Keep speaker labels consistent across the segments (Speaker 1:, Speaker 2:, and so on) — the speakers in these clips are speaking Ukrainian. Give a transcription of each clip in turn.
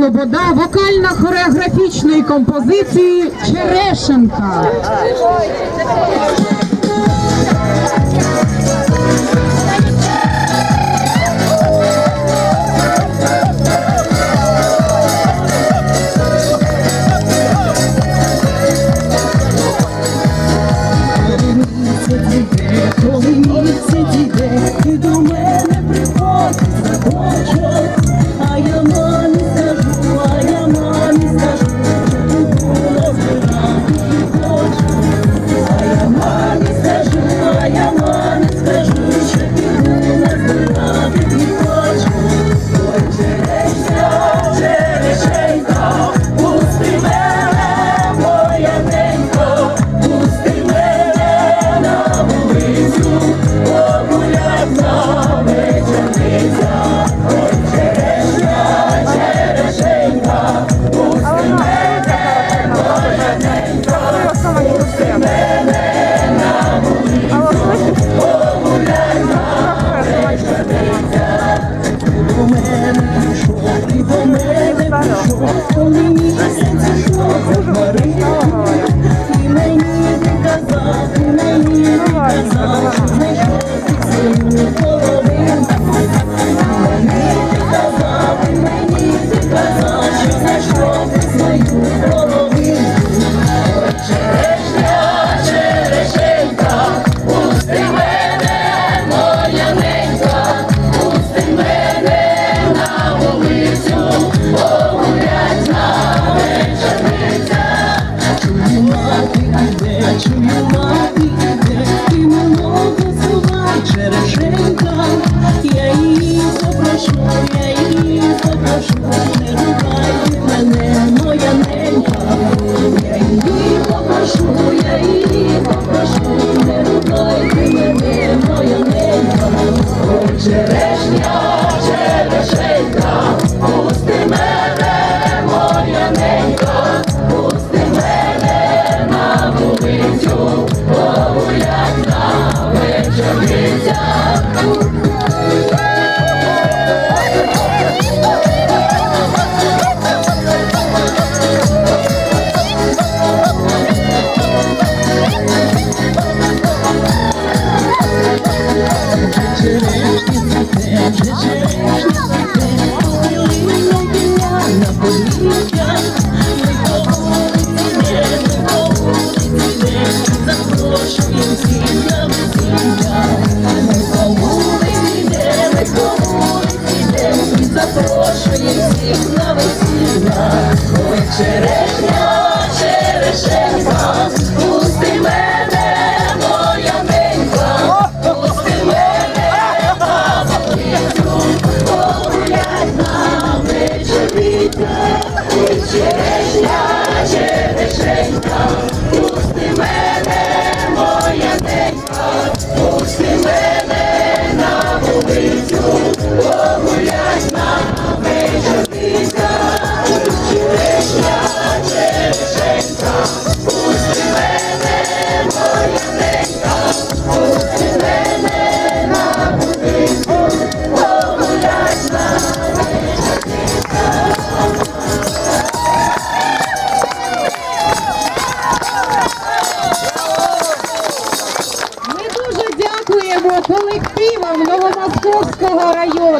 Speaker 1: Слобода вокально-хореографічної композиції Черешенка.
Speaker 2: Коли місце дійде, ти до мене співати, іде, чуювати іде, і мило слова черешенька, я її запрошу, я її
Speaker 1: запрошу. said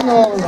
Speaker 1: району.